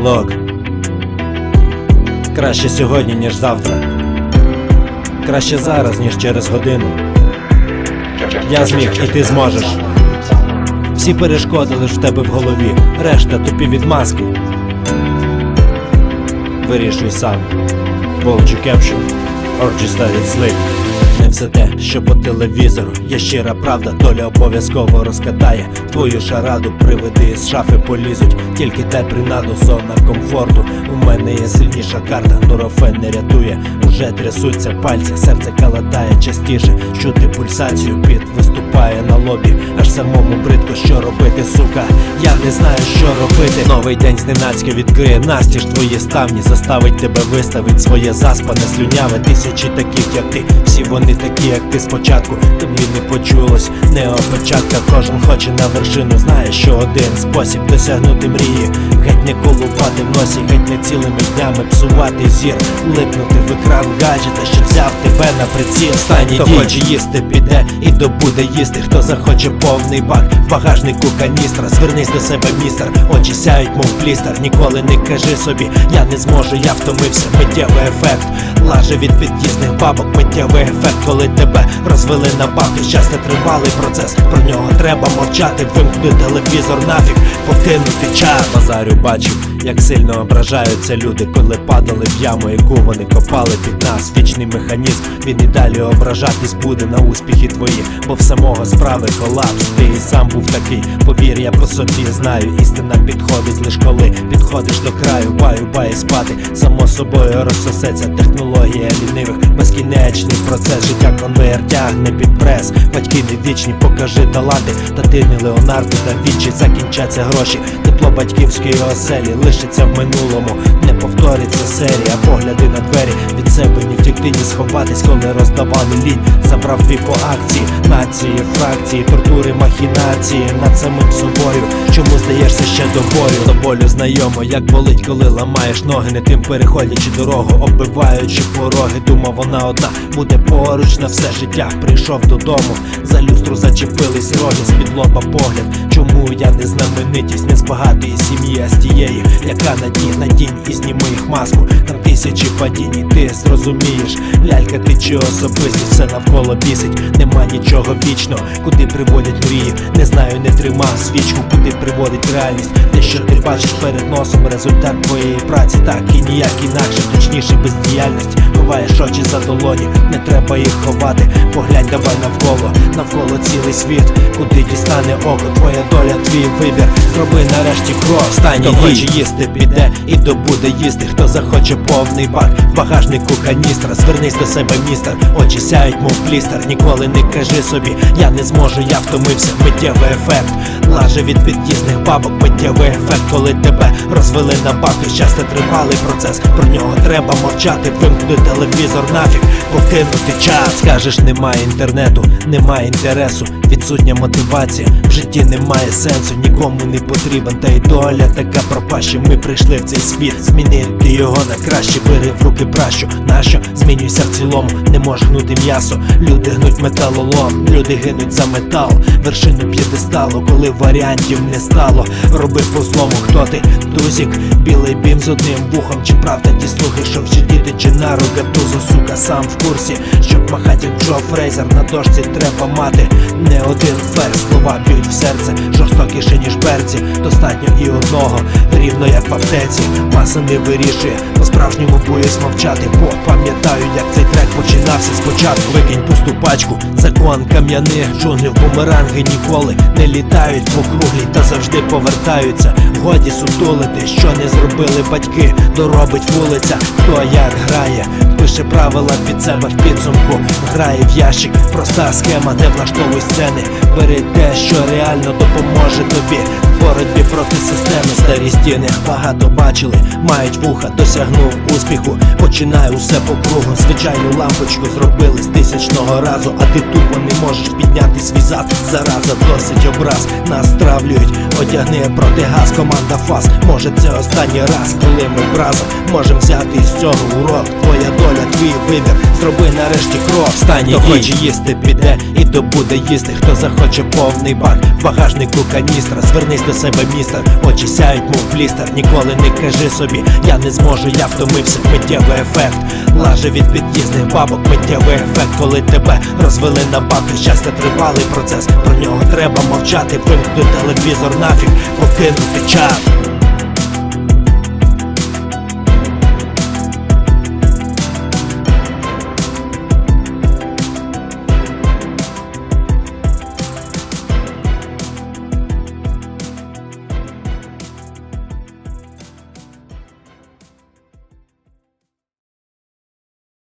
Лок. Краще сьогодні, ніж завтра. Краще зараз, ніж через годину. Я зміг, і ти зможеш. Всі перешкоди лиш в тебе в голові, решта тупі відмазки. Вирішуй сам. Волчу кепшу, or just let it slip. Не все те, що по телевізору. Є щира правда, доля обов'язково розкатає. Твою шараду, приведи з шафи полізуть, тільки те принаду зона комфорту. У мене є сильніша карта, нурофен не рятує, уже трясуться пальці, серце калатає частіше, чути пульсацію, під виступає на лобі, аж самому бридко, що робити, сука. Я не знаю, що робити. Новий день зненацька відкриє настіж твої ставні, заставить тебе виставить своє заспане слюняве. Тисячі таких, як ти, всі вони такі, як ти спочатку. Тобі не почулось, не опечатка. Кожен хоче на вершину. Знає, що один спосіб досягнути мрії. Геть не колупати в носі, геть не цілими днями псувати зір, липнути в екран гаджета, що взяв тебе на приціл. Хто хоче їсти, піде і добуде їсти. Хто захоче повний бак в багажнику каністра. Звернись до себе, містер, очі сяють, мов плістер. Ніколи не кажи собі, я не зможу, я втомився. Миттєвий ефект, лаже від під'їзних бабок, миттєвий ефект, коли тебе розвели на бабки. Щас тривалий процес, про нього треба мовчати. Вимкнути телевізор нафіг, покинути час. Базарю бачив, як сильно ображаються люди, коли падали в яму, яку вони копали під нас. Вічний механізм, він і далі ображатись буде на успіхи твої, бо в самого справи колапс. Ти і сам був такий, повір, я по собі знаю. Істина підходить лиш коли підходиш до краю, баю, бає спати. Само собою розсосеться технологія лінивих, безкінечний процес життя конвейер тягне під прес. Батьки не вічні, покажи таланти, та ти не Леонардо да Вінчі, закінчаться гроші. Тепло батьківської оселі лишиться в минулому, не повториться серія, погляди на двері від себе ні втекти, ні сховатись, коли роздавали лінь, забрав дві по акції, нації, фракції, тортури, махінації над самим собою. Чому здаєшся ще до бою? До болю знайомо, як болить, коли ламаєш ноги, не тим переходячи дорогу, оббиваючи пороги. Думав, вона одна буде поруч на все життя. Прийшов додому, за люстру зачепились роги, з-під лоба погляд. Чому я не знаменитість, не з багатої сім'ї, а з тієї, яка надій на тінь і зніми їх маску. Там тисячі падінь, і ти зрозумієш, лялька ти чи особистість, все навколо бісить, нема нічого вічного, куди приводять мрії. Не знаю, не тримав свічку, куди приводить реальність. Те, що ти бачиш перед носом, результат твоєї праці, так і ніяк інакше, точніше бездіяльність. Ховаєш очі за долоні, не треба їх ховати. Поглянь, давай навколо, навколо цілий світ, куди дістане око, твоя доля, твій вибір. Зроби нарешті крок, стань Хто хоче їсти, піде і добуде їсти. Хто захоче повний бак в багажнику каністра. Звернись до себе, містер, очі сяють, мов плістер. Ніколи не кажи собі, я не зможу, я втомився. Миттєвий ефект, лаже від під'їзних бабок, миттєвий ефект, коли тебе розвели на бабки. Щастя тривалий процес. Про нього треба мовчати, вимкнути телевізор нафіг, покинути час. Скажеш, немає інтернету, немає інтересу, відсутня мотивація. В житті немає сенсу, нікому не потрібен. Та й доля така пропаща. Ми прийшли в цей світ, змінити його на краще. Бери в руки пращу. Нащо змінюйся в цілому, не може гнути м'ясо. Люди гнуть металолом, люди гинуть за метал. Вершину п'єдесталу, коли варіантів не стало. Роби по злому, хто ти? Тузік, білий бім з одним вухом. Чи правда ті слухи, що вчитити, чи нару гатузу, сука, сам в курсі. Щоб махати Джо Фрейзер на дошці треба мати. Не один ферзь, слова б'ють в серце, жорстокіше, ніж берці. Достатньо і одного, рівно як в аптеці. Маса не вирішує, по-справжньому боюсь мовчати. Бо пам'ятаю, як цей трек починався спочатку. Викинь пусту пачку, закон кам'яних джунглів, бумеранги ніколи не літають по круглій та завжди повертаються. Годі сутулити, що не зробили батьки, доробить вулиця, хто як грає. Пише правила під себе в підсумку, грає в ящик, проста схема, не влаштовуй сцени. Бери те, що реально допоможе тобі. Боротьбі проти системи старі стіни багато бачили, мають вуха, досягнув успіху. Починай усе по кругу. Звичайну лампочку зробили з тисячного разу, а ти тупо не можеш підняти свій зад. Зараза досить образ, нас травлюють, одягни протигаз, команда фас. Може це останній раз, коли ми разом можем взяти із цього урок. Твоя доля, твій вибір. зроби нарешті крок Встань, хто хоче їсти, піде і добуде їсти Хто захоче повний бак, в багажнику каністра Звернись до себе, містер, очі сяють, мов блістер. Ніколи не кажи собі, я не зможу, я втомився. Миттєвий ефект, лаже від під'їзних бабок. Миттєвий ефект, коли тебе розвели на бабки. Щастя тривалий процес, про нього треба мовчати. Вимкнути телевізор нафіг, покинути чат